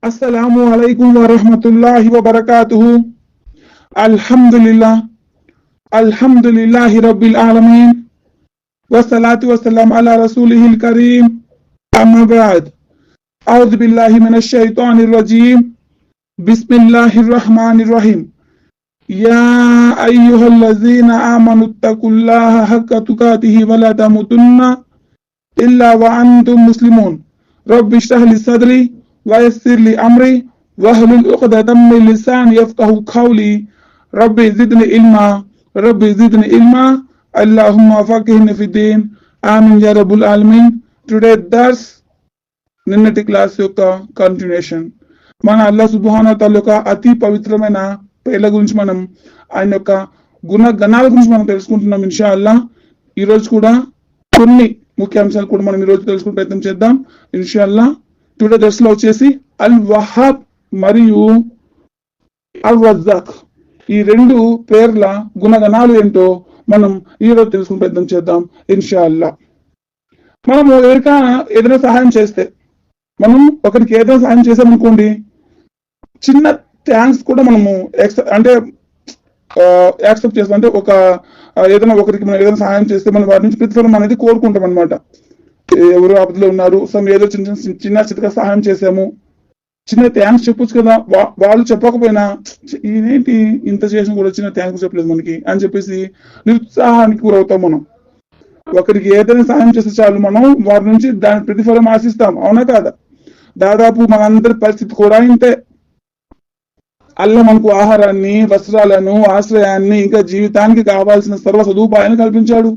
السلام عليكم ورحمة الله وبركاته. الحمد لله الحمد لله رب العالمين. والصلاة والسلام على رسوله الكريم. أما بعد. أعوذ بالله من الشيطان الرجيم. بسم الله الرحمن الرحيم. يا أيها الذين آمنوا اتقوا الله حق تقاته ولا تموتن إلا وأنتم مسلمون. رب اشرح لي صدري. ويسر لي أمري واحلل عقدة من لساني يفقه قولي ربي زدني علما ربي زدني علما اللهم فقهني في الدين آمين يا رب العالمين today దర్స్ నిన్నటి class యొక్క continuation మన అల్లా సుబ్హాన తాల యొక్క అతి పవిత్రమైన పేర్ల గురించి మనం ఆయన యొక్క గుణ గణాల గురించి మనం తెలుసుకుంటున్నాం ఇన్షా అల్లా ఈ రోజు కూడా కొన్ని ముఖ్య అంశాలు కూడా మనం ఈ రోజు తెలుసుకునే ప్రయత్నం చేద్దాం ఇన్షా అల్లా టుడే దర్స్లో వచ్చేసి అల్ వహాబ్ మరియు అల్ వజాక్ ఈ రెండు పేర్ల గుణగణాలు ఏంటో మనం ఈ రోజు ప్రయత్నం చేద్దాం ఇన్షాల్లా మనము ఎవరికైనా ఏదైనా సహాయం చేస్తే మనం ఒకరికి ఏదైనా సహాయం చేసామనుకోండి చిన్న థ్యాంక్స్ కూడా మనము అంటే యాక్సెప్ట్ చేస్తాం. అంటే ఒక ఏదైనా ఒకరికి మనం ఏదైనా సహాయం చేస్తే మనం వారి నుంచి ప్రతిఫలం అనేది కోరుకుంటాం అనమాట ఎవరు ఆపదలో ఉన్నారు? సో ఏదో చిన్న చిన్న చిన్న సహాయం చేసాము చిన్న థ్యాంక్స్ చెప్పొచ్చు కదా. వాళ్ళు చెప్పకపోయినా ఇదేంటి ఇంత చేసిన కూడా చిన్న థ్యాంక్స్ చెప్పలేదు మనకి అని చెప్పేసి నిరుత్సాహానికి గురవుతాం మనం. ఒకరికి ఏదైనా సహాయం చేస్తే చాలు మనం వారి నుంచి దాని ప్రతిఫలం ఆశిస్తాం. అవునా కాదా? దాదాపు మనందరి పరిస్థితి కూడా ఇంతే. అల్ల మనకు ఆహారాన్ని వస్త్రాలను ఆశ్రయాన్ని ఇంకా జీవితానికి కావాల్సిన సర్వ సదుపాయాన్ని కల్పించాడు.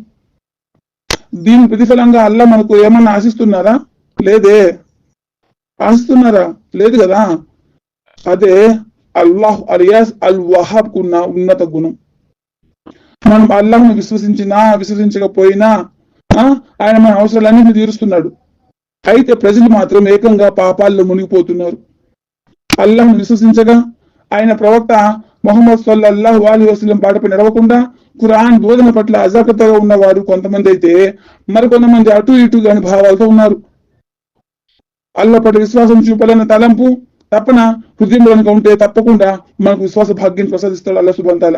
దీని ప్రతిఫలంగా అల్ల మనకు ఏమన్నా ఆశిస్తున్నారా? లేదే. ఆశిస్తున్నారా? లేదు కదా. అదే అల్లాహ్ అలియాస్ అల్ వహాబ్ కున్న ఉన్నత గుణం. మనం అల్లాహ్ను విశ్వసించినా విశ్వసించకపోయినా ఆయన మన అవసరాలన్నింటినీ తీరుస్తున్నాడు. అయితే ప్రజలు మాత్రం ఏకంగా పాపాల్లో మునిగిపోతున్నారు. అల్లాహ్ను విశ్వసించగా ఆయన ప్రవక్త మొహమ్మద్ సల్లల్లాహు అలీ వసలం పాటపై నడవకుండా ఖురాన్ బోధన పట్ల అజాగ్రత్తగా ఉన్నవారు కొంతమంది అయితే మరికొంతమంది అటు ఇటు కాని భావాలతో ఉన్నారు. అల్లపటి విశ్వాసం చూపలేని తలంపు తప్పన హృదయంలో కనుక ఉంటే తప్పకుండా మనకు విశ్వాస భాగ్యం ప్రసాదిస్తాడు అల్లా సుబంతాల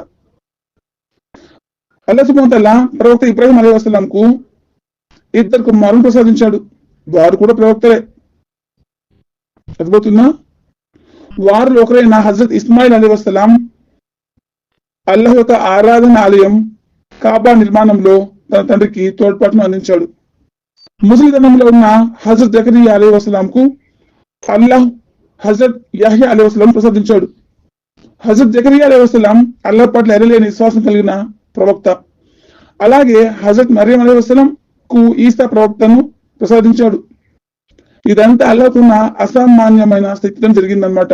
అల్లా సుబంతాల ప్రవక్త ఇబ్రాహిం అలీ వసలంకు ఇద్దరు కుమారులు ప్రసాదించాడు. వారు కూడా ప్రవక్తలే. చదిపోతున్నా వారిలో ఒకరైన హజరత్ ఇస్మాయిల్ అలీ వసలాం అల్లహ యొక్క ఆరాధన ఆలయం కాబా నిర్మాణంలో తన తండ్రికి తోడ్పాటును అందించాడు. ముసలితనంలో ఉన్న హజరత్ జకరియా అలీ వసలాంకు అల్లాహ్ హజరత్ యహ్యా అలీ వసలాం ప్రసాదించాడు. హజరత్ జకరియా అలీ వసలాం అల్లాహ్ పట్ల ఎరలేని విశ్వాసం కలిగిన ప్రవక్త. అలాగే హజరత్ మరియం అలీ వసలాం కు ఈస్తా ప్రవక్తను ప్రసాదించాడు. ఇదంతా అల్లాకున్న అసామాన్యమైన స్థితిలో జరిగిందనమాట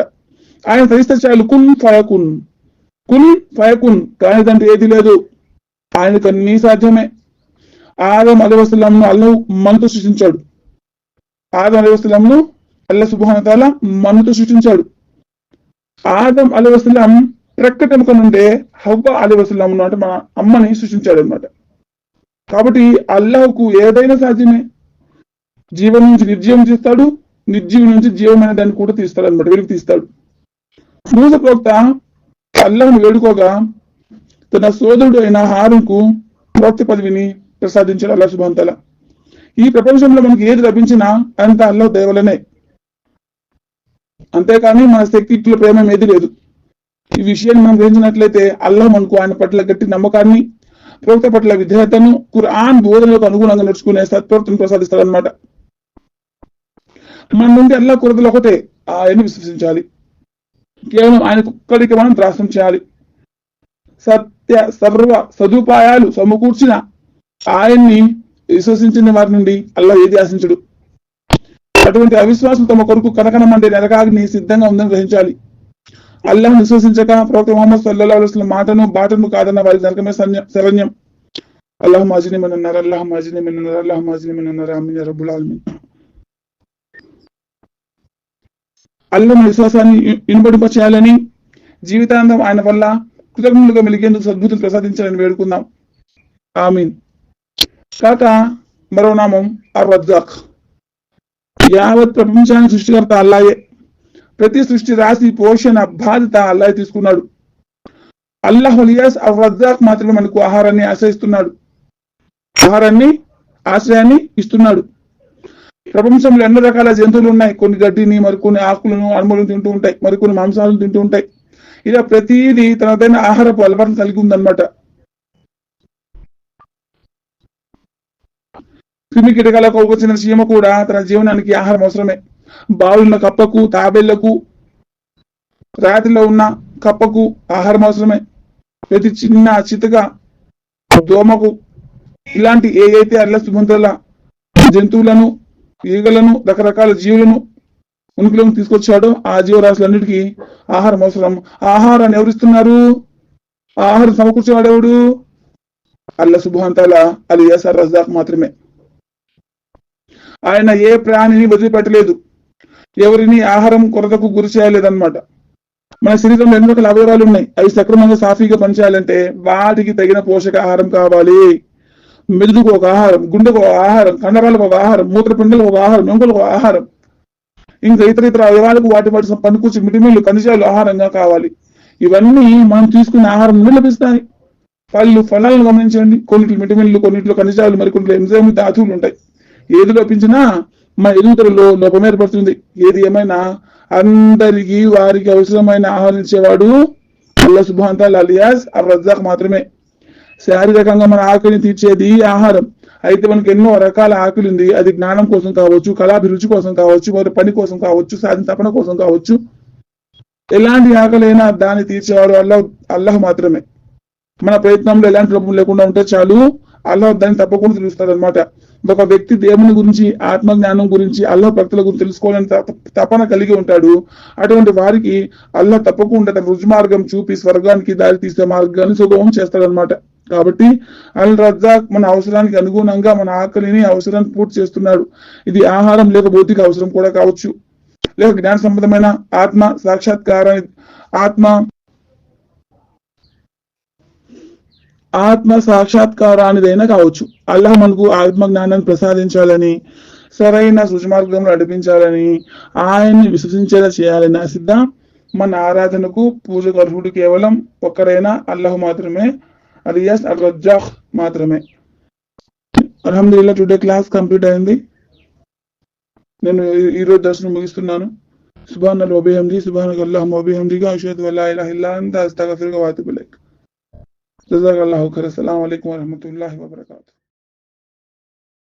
ఆయన తలిస్తే చాలు కున్ ఫయకున్. కున్ ఫయకున్. కానీ ఏది లేదు. ఆయనకు అన్ని సాధ్యమే. ఆదం అలవసలంను అల్లు మనతో సృష్టించాడు. ఆదం అలవసలంను అల్ల సుభానతాల మనతో సృష్టించాడు. ఆదం అలవసలం ప్రక్కటెముక నుండే హవ్వ అలవసలంను అంటే మన అమ్మని సృష్టించాడు అనమాట కాబట్టి అల్లాహకు ఏదైనా సాధ్యమే. జీవం నుంచి నిర్జీవం తీస్తాడు నిర్జీవి నుంచి జీవమైన దాన్ని కూడా తీస్తాడు అనమాట వెలుగు తీస్తాడు. మూస ప్రవక్త అల్లాహ్ను వేడుకోగా తన సోదరుడు అయిన హారుకు ప్రవక్త పదవిని ప్రసాదించాడు అల్లా సుబంతల ఈ ప్రపంచంలో మనకి ఏది లభించినా అంత అల్లా దేవలనే. అంతేకాని మన శక్తిలో ప్రేమ ఏది లేదు. ఈ విషయాన్ని మనం గ్రహించినట్లయితే అల్లా మనకు ఆయన పట్ల గట్టి నమ్మకాన్ని ప్రవక్త పట్ల విధేయతను ఖురాన్ బోధనలకు అనుగుణంగా నడుచుకునే సత్ప్రవర్తను ప్రసాదిస్తాడు అనమాట మన నుండి అల్లా కొరతలు ఒకటే ఆయన్ని విశ్వసించాలి. కేవలం ఆయన మనం త్రాసం చేయాలి. సత్య సర్వ సదుపాయాలు సమకూర్చిన ఆయన్ని విశ్వసించిన వారి నుండి అల్లా ఏది ఆశించడు? అటువంటి అవిశ్వాసం తమ కొరకు కనకనమండే నరకాగ్ని సిద్ధంగా ఉందని గ్రహించాలి. అల్లాహ్ విశ్వసించక ప్రవక్త మొహమ్మద్ సల్లల్లాహు అలైహి మాటను బాటను కాదన్న వారి నరకమే Sanya- శరణ్యం. Allah Mazzini మినన్నారు Allah Mazzini మినన్నారు Allah Mazzini మినన్నారు ఆమీన్ అల్లం విశ్వాసాన్ని ఇ- ఇనుబడింప చేయాలని జీవితాంతం ఆయన వల్ల కృతజ్ఞులుగా మెలిగేందుకు సద్భుతులు ప్రసాదించాలని వేడుకుందాం. ఆమీన్. కాక మరో నామం అర్ రజ్జాక్ యావత్ ప్రపంచానికి సృష్టికర్త అల్లాయే. ప్రతి సృష్టి రాశి పోషణ బాధ్యత అల్లాహ్ తీసుకున్నాడు. అల్లాహ్ అలియాస్ రజాక్ మాత్రమే మనకు ఆహారాన్ని ఆశ్రయిస్తున్నాడు. ఆహారాన్ని ఆశ్రయాన్ని ఇస్తున్నాడు. ప్రపంచంలో ఎన్నో రకాల జంతువులు ఉన్నాయి. కొన్ని గడ్డిని మరికొన్ని ఆకులను అణుములను తింటూ ఉంటాయి. మరికొన్ని మాంసాలను తింటూ ఉంటాయి. ఇలా ప్రతిదీ తనదైన ఆహారపు అలవాటు కలిగి ఉందన్నమాట. క్రిమి కీటకాలకు వచ్చిన చీమ కూడా తన జీవనానికి ఆహారం అవసరమే. బావులున్న కప్పకు తాబేళ్ళకు రాతిలో ఉన్న కప్పకు ఆహారం అవసరమే. ప్రతి చిన్న చితక దోమకు ఇలాంటి ఏ అయితే అల్ల సుమంతుల జంతువులను ఈగలను రకరకాల జీవులను ఉనికిలోకి తీసుకొచ్చాడో. ఆ జీవరాశులన్నిటికీ ఆహారం అవసరం. ఆహారాన్ని ఎవరిస్తున్నారు ఆహారం సమకూర్చేవాడెవడు అల్ల సుభాంతాల అలియాస్ రజాక్ మాత్రమే. ఆయన ఏ ప్రాణిని వదిలిపెట్టలేదు. ఎవరిని ఆహారం కొరతకు గురి చేయలేదన్నమాట. మన శరీరంలో ఎన్నో రకాల అవయవాలు ఉన్నాయి. అవి సక్రమంగా సాఫీగా పనిచేయాలంటే వాటికి తగిన పోషకాహారం కావాలి. మెదుడుకు ఒక ఆహారం గుండెకు ఒక ఆహారం కండరాలకు ఒక ఆహారం మూత్రపిండలకు ఒక ఆహారం ఎముకలకు ఒక ఆహారం. ఇంకా ఇతర ఇతర అవయవాలకు వాటి వాటి పనికొచ్చి మిటిమీళ్ళు ఖనిజాలు ఆహారంగా కావాలి. ఇవన్నీ మనం తీసుకునే ఆహారం నుండి లభిస్తాయి. పళ్ళు ఫలాలను గమనించండి. కొన్నిట్లు మిటిమిళ్ళు కొన్నిట్లో ఖనిజాలు మరికొన్నిట్లో ఎంజైమ్ ధాతువులు ఉంటాయి. ఏది లోపించినా మన ఎదుగుదలలో లోపం ఏర్పడుతుంది. ఏది ఏమైనా అందరికీ వారికి అవసరమైన ఆహారం ఇచ్చేవాడు అల్లా సుభాంతాల్ అలియాస్ అర్ రజాక్ మాత్రమే. శారీరకంగా మన ఆకలిని తీర్చేది ఆహారం. అయితే మనకి ఎన్నో రకాల ఆకలి ఉంది అది జ్ఞానం కోసం కావచ్చు కళాభిరుచి కోసం కావచ్చు వారి పని కోసం కావచ్చు సాధన తపన కోసం కావచ్చు. ఎలాంటి ఆకలైనా దాన్ని తీర్చేవాడు అల్లాహ్ అల్లాహ్ మాత్రమే. మన ప్రయత్నంలో ఎలాంటి లోపం లేకుండా ఉంటే చాలు. అల్లాహ్ దాన్ని తప్పకుండా తెలుస్తాడు అనమాట ఒక వ్యక్తి దేవుని గురించి ఆత్మ జ్ఞానం గురించి అల్లాహ్ భక్తుల గురించి తెలుసుకోవాలని తప- తపన కలిగి ఉంటాడు. అటువంటి వారికి అల్లాహ్ తప్పకుండా తన రుజు మార్గం చూపి స్వర్గానికి దారి తీసే మార్గాన్ని సుగమం చేస్తాడనమాట కాబట్టి అల్ రజాక్ మన అవసరానికి అనుగుణంగా మన ఆకలిని అవసరాన్ని పూర్తి చేస్తున్నాడు. ఇది ఆహారం లేక భౌతిక అవసరం కూడా కావచ్చు. లేక జ్ఞాన సంబంధమైన ఆత్మ సాక్షాత్కారాన్ని ఆత్మ ఆత్మ సాక్షాత్కారానిదైనా కావచ్చు. అల్లాహ్ మనకు ఆత్మ జ్ఞానాన్ని ప్రసాదించాలని సరైన సుషమార్గంలో నడిపించాలని ఆయన్ని విశ్వసించేలా చేయాలని ఆసిద్ధ మన ఆరాధనకు పూజకు అర్హుడు కేవలం ఒక్కరైనా అల్లాహ్ మాత్రమే అలియాస్ అల్ రజ్జాహ్ మాత్రమే అల్హమ్దుల్లా టుడే క్లాస్ కంప్లీట్ అయింది నేను ఈ- ఈ రోజు దర్శనం ముగిస్తున్నాను సుబాన్ అల్ ఒబిహమ్ది సుబాన్ అల్లాహ్ ఒబిహమ్దిగా అషహదు అల్లా ఇలాహ ఇల్లా అంత అస్తగఫిరుగా వాతుబులైక్ జజాకల్లాహు ఖైర్ అస్సలాము అలైకుం వరహమతుల్లాహి వబరకాతుహు